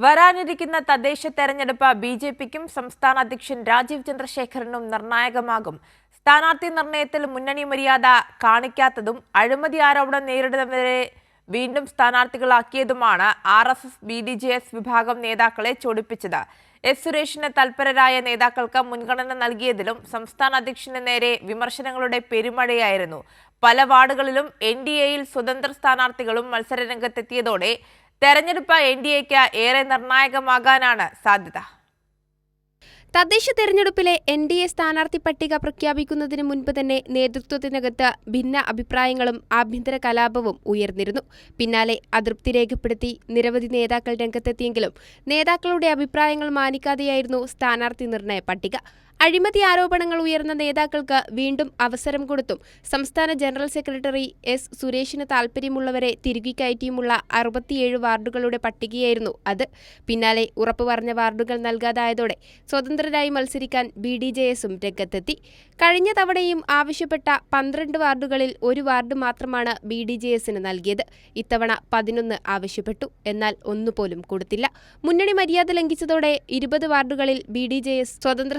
വരാനിരിക്കുന്ന തദ്ദേശ തെരഞ്ഞെടുപ്പ് ബി ജെ പിക്കും സംസ്ഥാന അധ്യക്ഷൻ രാജീവ് ചന്ദ്രശേഖരനും നിർണായകമാകും. സ്ഥാനാർത്ഥി നിർണയത്തിൽ മുന്നണി മര്യാദ കാണിക്കാത്തതും അഴിമതി ആരോപണം നേരിടുന്നവരെ വീണ്ടും സ്ഥാനാർത്ഥികളാക്കിയതുമാണ് R S S B D J S വിഭാഗം നേതാക്കളെ ചൊടിപ്പിച്ചത്. എസ് സുരേഷിന് തൽപരരായ നേതാക്കൾക്ക് മുൻഗണന നൽകിയതിലും സംസ്ഥാന അധ്യക്ഷന് നേരെ വിമർശനങ്ങളുടെ പെരുമഴയായിരുന്നു. പല വാർഡുകളിലും എൻ ഡി എയിൽ സ്വതന്ത്ര സ്ഥാനാർത്ഥികളും മത്സരരംഗത്തെത്തിയതോടെ തെരഞ്ഞെടുപ്പ് എൻ ഡി എക്ക് ഏറെ നിർണായകമാകാനാണ് സാധ്യത. തദ്ദേശ തെരഞ്ഞെടുപ്പിലെ എൻ ഡി എ സ്ഥാനാർത്ഥി പട്ടിക പ്രഖ്യാപിക്കുന്നതിന് മുൻപ് തന്നെ നേതൃത്വത്തിനകത്ത് ഭിന്ന അഭിപ്രായങ്ങളും ആഭ്യന്തര കലാപവും ഉയർന്നിരുന്നു. പിന്നാലെ അതൃപ്തി രേഖപ്പെടുത്തി നിരവധി നേതാക്കൾ രംഗത്തെത്തിയെങ്കിലും നേതാക്കളുടെ അഭിപ്രായങ്ങൾ മാനിക്കാതെയായിരുന്നു സ്ഥാനാർത്ഥി നിർണയ പട്ടിക. അഴിമതി ആരോപണങ്ങൾ ഉയർന്ന നേതാക്കൾക്ക് വീണ്ടും അവസരം കൊടുത്തും സംസ്ഥാന ജനറൽ സെക്രട്ടറി എസ് സുരേഷിന് താൽപ്പര്യമുള്ളവരെ തിരുകിക്കയറ്റിയുമുള്ള അറുപത്തിയേഴ് വാർഡുകളുടെ പട്ടികയായിരുന്നു അത്. പിന്നാലെ ഉറപ്പു പറഞ്ഞ വാർഡുകൾ നൽകാതായതോടെ സ്വതന്ത്രരായി മത്സരിക്കാൻ ബി ഡി ജെ എസും രംഗത്തെത്തി. കഴിഞ്ഞ തവണയും ആവശ്യപ്പെട്ട പന്ത്രണ്ട് വാർഡുകളിൽ ഒരു വാർഡ് മാത്രമാണ് ബി ഡി ജെ എസിന് നൽകിയത്. ഇത്തവണ പതിനൊന്ന് ആവശ്യപ്പെട്ടു. എന്നാൽ ഒന്നുപോലും കൊടുത്തില്ല. മുന്നണി മര്യാദ ലംഘിച്ചതോടെ ഇരുപത് വാർഡുകളിൽ ബി ഡി ജെ എസ് സ്വതന്ത്ര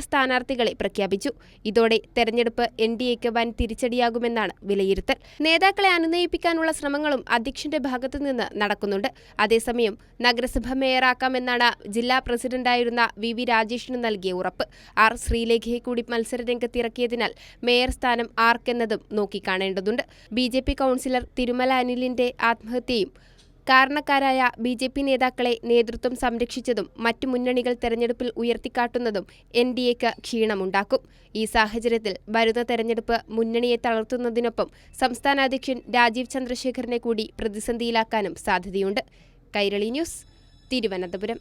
സ്ഥാനാർത്ഥികളെ പ്രഖ്യാപിച്ചു. ഇതോടെ തെരഞ്ഞെടുപ്പ് എൻ ഡി എക്ക് വൻ തിരിച്ചടിയാകുമെന്നാണ് വിലയിരുത്തൽ. നേതാക്കളെ അനുനയിപ്പിക്കാനുള്ള ശ്രമങ്ങളും അധ്യക്ഷന്റെ ഭാഗത്തുനിന്ന് നടക്കുന്നുണ്ട്. അതേസമയം നഗരസഭ മേയറാക്കാമെന്നാണ് ജില്ലാ പ്രസിഡന്റായിരുന്ന വി വി രാജേഷിന് നൽകിയ ഉറപ്പ്. ആർ ശ്രീലേഖയെ കൂടി മത്സരരംഗത്തിറക്കിയതിനാൽ മേയർ സ്ഥാനം ആർക്കെന്നതും നോക്കിക്കാണേണ്ടതുണ്ട്. B J P councillor Thirumala അനിലിന്റെ ആത്മഹത്യയും കാരണക്കാരായ ബി ജെ പി നേതാക്കളെ നേതൃത്വം സംരക്ഷിച്ചതും മറ്റു മുന്നണികൾ തെരഞ്ഞെടുപ്പിൽ ഉയർത്തിക്കാട്ടുന്നതും എൻ ഡി എക്ക് ക്ഷീണമുണ്ടാക്കും. ഈ സാഹചര്യത്തിൽ വരുന്ന തെരഞ്ഞെടുപ്പ് മുന്നണിയെ തളർത്തുന്നതിനൊപ്പം സംസ്ഥാന അധ്യക്ഷൻ രാജീവ് ചന്ദ്രശേഖരനെ കൂടി പ്രതിസന്ധിയിലാക്കാനും സാധ്യതയുണ്ട്. കൈരളി ന്യൂസ് തിരുവനന്തപുരം.